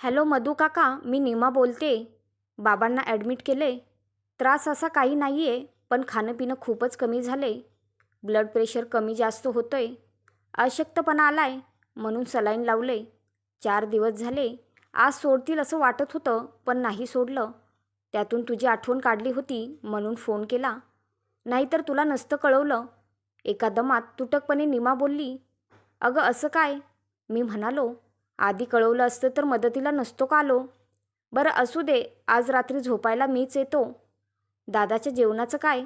Hello Madhu काका मी निमा बोलते. बाबांना ॲडमिट केले. त्रास असा काही नाही आहे पण खाणं पिणं खूपच कमी झाले. ब्लड प्रेशर कमी जास्त होतं आहे अशक्तपणा आला आहे म्हणून सलाईन लावले. चार दिवस झाले. आज सोडतील असं वाटत होतं पण नाही सोडलं. त्यातून तुझी आठवण काढली होती म्हणून फोन केला. नाहीतर तुला नसतं कळवलं. एका दमात तुटकपणे निमा बोलली अगं असं काय? मी म्हणालो आधी कळवलं असतं तर मदतीला नसतो का आलो? बरं असू दे आज रात्री झोपायला मीच येतो. दादाच्या जेवणाचं काय?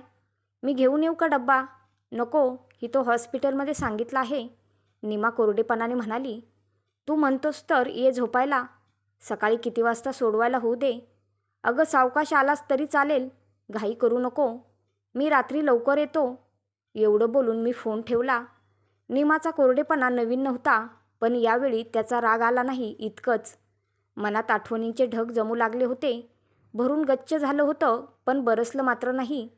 मी घेऊन येऊ का डब्बा? नको ही तो हॉस्पिटलमध्ये सांगितलं आहे. निमा कोरडेपणाने म्हणाली तू म्हणतोस तर ये झोपायला. सकाळी किती वाजता सोडवायला होऊ दे. अगं सावकाश आलास तरी चालेल. घाई करू नको. मी रात्री लवकर येतो. एवढं बोलून मी फोन ठेवला. निमाचा कोरडेपणा नवीन नव्हता. पण यावेळी त्याचा राग आला नाही इतकंच. मनात आठवणींचे ढग जमू लागले होते. भरून गच्च झालं होतं पण बरसलं मात्र नाही.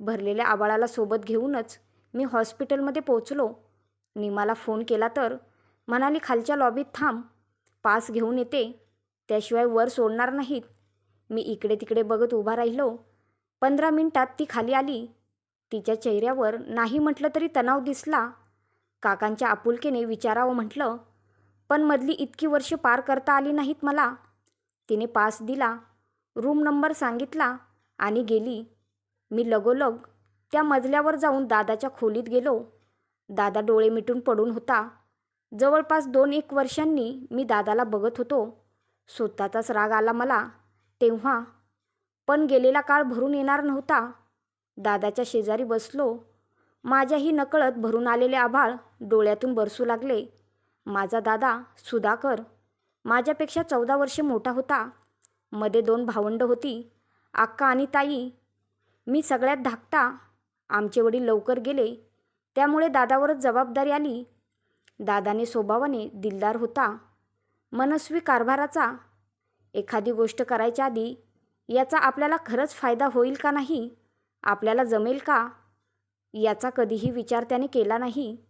भरलेल्या आबाळाला सोबत घेऊनच मी हॉस्पिटलमध्ये पोचलो निमाला फोन केला तर म्हणाली खालच्या लॉबीत थांब. पास घेऊन येते. त्याशिवाय वर सोडणार नाहीत. मी इकडे तिकडे बघत उभा राहिलो. पंधरा मिनिटात ती खाली आली. तिच्या चेहऱ्यावर नाही म्हटलं तरी तणाव दिसला. काकांच्या आपुलकीने विचारावं म्हटलं पण मधली इतकी वर्ष पार करता आली नाहीत मला. तिने पास दिला रूम नंबर सांगितला आणि गेली. मी लगोलग त्या मजल्यावर जाऊन दादाच्या खोलीत गेलो. दादा डोळे मिटून पडून होता. जवळपास दोन एक वर्षांनी मी दादाला बघत होतो. स्वतःचाच राग आला मला. तेव्हा पण गेलेला काळ भरून येणार नव्हता. दादाच्या शेजारी बसलो. माझ्याही नकळत भरून आलेले आभाळ डोळ्यातून बरसू लागले. माझा दादा सुधाकर माझ्यापेक्षा चौदा वर्षे मोठा होता. मध्ये दोन भावंड होती आक्का आणि ताई. मी सगळ्यात धाकटा. आमचे वडील लवकर गेले. त्यामुळे दादावरच जबाबदारी आली. दादाने स्वभावाने दिलदार होता. मनस्वी कारभाराचा. एखादी गोष्ट करायच्या आधी याचा आपल्याला खरंच फायदा होईल का नाही? आपल्याला जमेल का? याचा कधीही विचार त्याने केला नाही.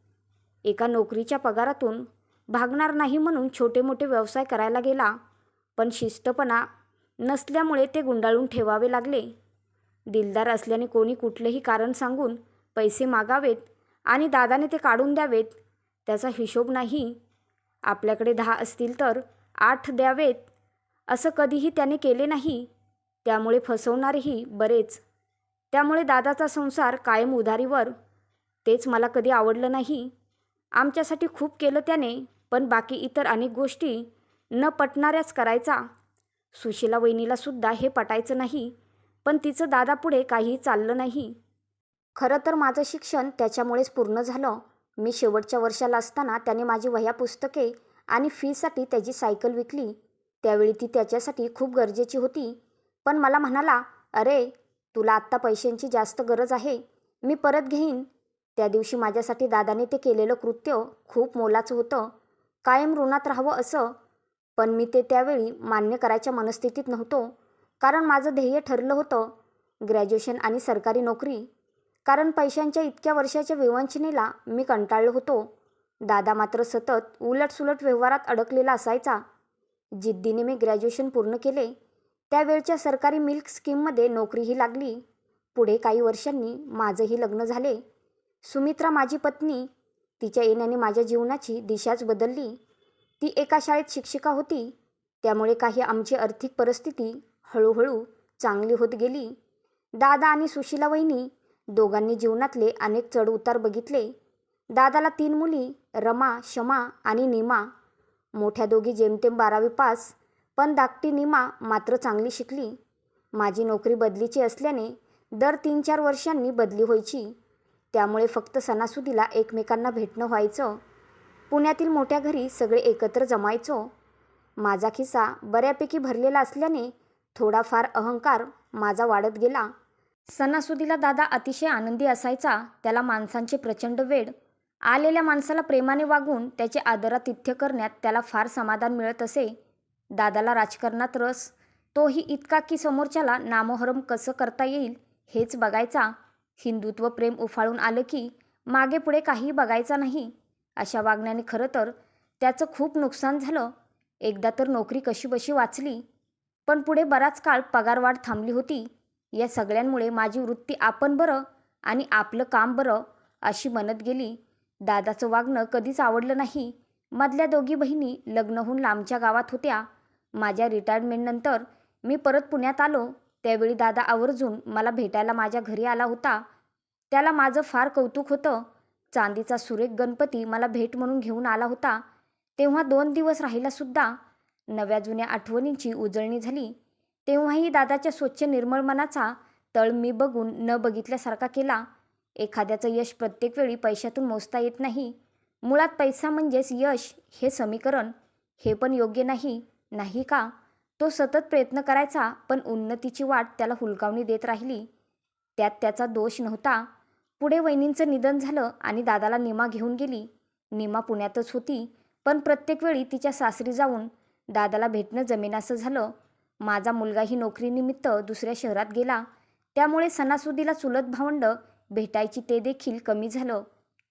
एका नोकरीच्या पगारातून भागणार नाही म्हणून छोटे मोठे व्यवसाय करायला गेला. पण शिस्तपणा नसल्यामुळे ते गुंडाळून ठेवावे लागले. दिलदार असल्याने कोणी कुठलेही कारण सांगून पैसे मागावेत आणि दादाने ते काढून द्यावेत. त्याचा हिशोब नाही. आपल्याकडे दहा असतील तर आठ द्यावेत. असं कधीही त्याने केले नाही. त्यामुळे फसवणारेही बरेच. त्यामुळे दादाचा संसार कायम उधारीवर. तेच मला कधी आवडलं नाही. आमच्यासाठी खूप केलं त्याने पण बाकी इतर अनेक गोष्टी न पटणाऱ्याच करायचा. सुशीला वहिनीलासुद्धा हे पटायचं नाही पण तिचं दादापुढे काहीही चाललं नाही. खरं तर माझं शिक्षण त्याच्यामुळेच पूर्ण झालं. मी शेवटच्या वर्षाला असताना त्याने माझी वह्या पुस्तके आणि फीसाठी त्याची सायकल विकली. त्यावेळी ती त्याच्यासाठी खूप गरजेची होती. पण मला म्हणाला अरे तुला आत्ता पैशांची जास्त गरज आहे. मी परत घेईन. त्या दिवशी माझ्यासाठी दादाने ते केलेलं कृत्य खूप मोलाचं होतं. कायम ऋणात राहावं असं पण मी ते त्यावेळी मान्य करायच्या मनस्थितीत नव्हतो. कारण माझं ध्येय ठरलं होतं ग्रॅज्युएशन आणि सरकारी नोकरी. कारण पैशांच्या इतक्या वर्षाच्या विवंचनेला मी कंटाळलो होतो. दादा मात्र सतत उलटसुलट व्यवहारात अडकलेला असायचा. जिद्दीने मी ग्रॅज्युएशन पूर्ण केले. त्यावेळच्या सरकारी मिल्क स्कीममध्ये नोकरीही लागली. पुढे काही वर्षांनी माझंही लग्न झाले. सुमित्रा माझी पत्नी तिच्या येण्याने माझ्या जीवनाची दिशाच बदलली. ती एका शाळेत शिक्षिका होती. त्यामुळे काही आमची आर्थिक परिस्थिती हळूहळू चांगली होत गेली. दादा आणि सुशीला वहिनी दोघांनी जीवनातले अनेक चढउतार बघितले. दादाला तीन मुली रमा शमा आणि निमा. मोठ्या दोघी जेमतेम बारावी पास पण धाकटी निमा मात्र चांगली शिकली. माझी नोकरी बदलीची असल्याने दर तीन चार वर्षांनी बदली व्हायची. त्यामुळे फक्त सणासुदीला एकमेकांना भेटणं व्हायचं. पुण्यातील मोठ्या घरी सगळे एकत्र जमायचो. माझा खिसा बऱ्यापैकी भरलेला असल्याने थोडाफार अहंकार माझा वाढत गेला. सणासुदीला दादा अतिशय आनंदी असायचा. त्याला माणसांचे प्रचंड वेळ आलेल्या माणसाला प्रेमाने वागून त्याचे आदरातिथ्य करण्यात त्याला फार समाधान मिळत असे. दादाला राजकारणात रस. तोही इतका की समोरच्याला नामोहरम कसं करता येईल हेच बघायचा. हिंदुत्व प्रेम उफाळून आलं की मागे पुढे काही बघायचा नाही अशा वागण्याने खरं तर त्याचं खूप नुकसान झालं. एकदा तर नोकरी कशीबशी वाचली पण पुढे बराच काळ पगारवाढ थांबली होती. या सगळ्यांमुळे माझी वृत्ती आपण बरं आणि आपलं काम बरं अशी म्हणत गेली. दादाचं वागणं कधीच आवडलं नाही. मधल्या दोघी बहिणी लग्न होऊन लांबच्या गावात होत्या. माझ्या रिटायरमेंटनंतर मी परत पुण्यात आलो. त्यावेळी दादा आवर्जून मला भेटायला माझ्या घरी आला होता. त्याला माझं फार कौतुक होतं. चांदीचा सुरेख गणपती मला भेट म्हणून घेऊन आला होता. तेव्हा दोन दिवस राहिलासुद्धा नव्या जुन्या आठवणींची उजळणी झाली. तेव्हाही दादाच्या स्वच्छ निर्मळ मनाचा तळ मी बघून न बघितल्यासारखा केला. एखाद्याचं यश प्रत्येक वेळी पैशातून मोजता येत नाही. मुळात पैसा म्हणजेच यश हे समीकरण. हे पण योग्य नाही. नाही का? तो सतत प्रयत्न करायचा पण उन्नतीची वाट त्याला हुलकावणी देत राहिली. त्यात त्याचा दोष नव्हता. पुढे वहिनींचं निधन झालं आणि दादाला निमा घेऊन गेली. निमा पुण्यातच होती पण प्रत्येक वेळी तिच्या सासरी जाऊन दादाला भेटणं जमेनासं झालं. माझा मुलगाही नोकरीनिमित्त दुसऱ्या शहरात गेला. त्यामुळे सणासुदीला चुलत भावंड भेटायची ते देखील कमी झालं.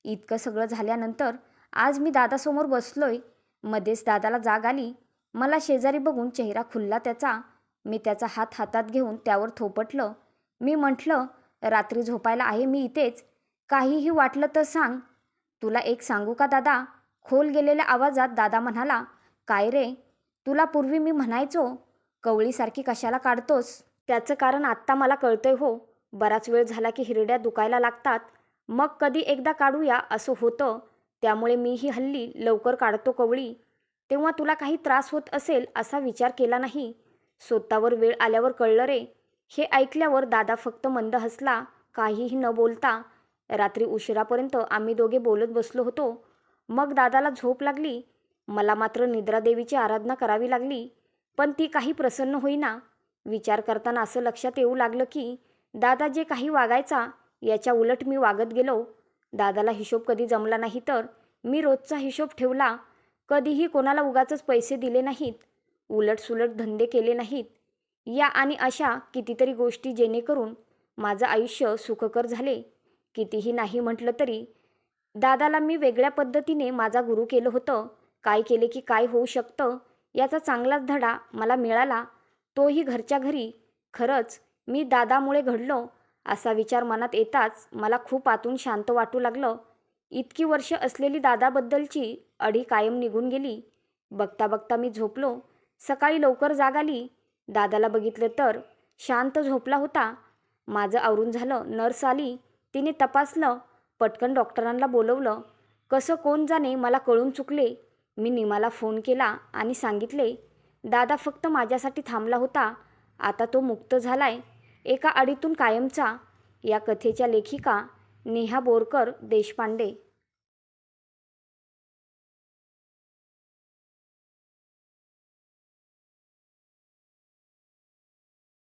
इतकं सगळं झाल्यानंतर आज मी दादासमोर बसलोय. मध्येच दादाला जाग आली. मला शेजारी बघून चेहरा खुलला त्याचा. मी त्याचा हात हातात घेऊन त्यावर थोपटलं. मी म्हटलं रात्री झोपायला आहे मी इथेच. काहीही वाटलं तर सांग. तुला एक सांगू का दादा? खोल गेलेल्या आवाजात दादा म्हणाला काय रे? तुला पूर्वी मी म्हणायचो कवळीसारखी कशाला काढतोस? त्याचं कारण आत्ता मला कळतंय हो. बराच वेळ झाला की हिरड्या दुखायला लागतात. मग कधी एकदा काढूया असं होतं. त्यामुळे मीही हल्ली लवकर काढतो कवळी. तेव्हा तुला काही त्रास होत असेल असा विचार केला नाही. स्वतःवर वेळ आल्यावर कळलं रे. हे ऐकल्यावर दादा फक्त मंद हसला काहीही न बोलता. रात्री उशिरापर्यंत आम्ही दोघे बोलत बसलो होतो. मग दादाला झोप लागली. मला मात्र निद्रादेवीची आराधना करावी लागली. पण ती काही प्रसन्न होईना. विचार करताना असं लक्षात येऊ लागलं की दादा जे काही वागायचा याच्या उलट मी वागत गेलो. दादाला हिशोब कधी जमला नाही तर मी रोजचा हिशोब ठेवला. कधीही कोणाला उगाच पैसे दिले नाहीत उलटसुलट धंदे केले नाहीत या आणि अशा कितीतरी गोष्टी जेणेकरून माझं आयुष्य सुखकर झाले. कितीही नाही म्हटलं तरी दादाला मी वेगळ्या पद्धतीने माझा गुरु केलं होतं. काय केले की काय होऊ शकतं? याचा चांगलाच धडा मला मिळाला. तोही घरच्या घरी. खरंच मी दादामुळे घडलो. असा विचार मनात येताच मला खूप आतून शांत वाटू लागलं. इतकी वर्ष असलेली दादाबद्दलची अडी कायम निघून गेली. बघता बघता मी झोपलो. सकाळी लवकर जाग आली. दादाला बघितलं तर शांत झोपला होता. माझं आवरून झालं. नर्स आली. तिने तपासलं. पटकन डॉक्टरांना बोलवलं. कसं कोण जाणे मला कळून चुकले. मी निमाला फोन केला आणि सांगितले दादा फक्त माझ्यासाठी थांबला होता. आता तो मुक्त झालाय. एका अडीतून कायमचा. या कथेच्या लेखिका नेहा बोरकर देशपांडे.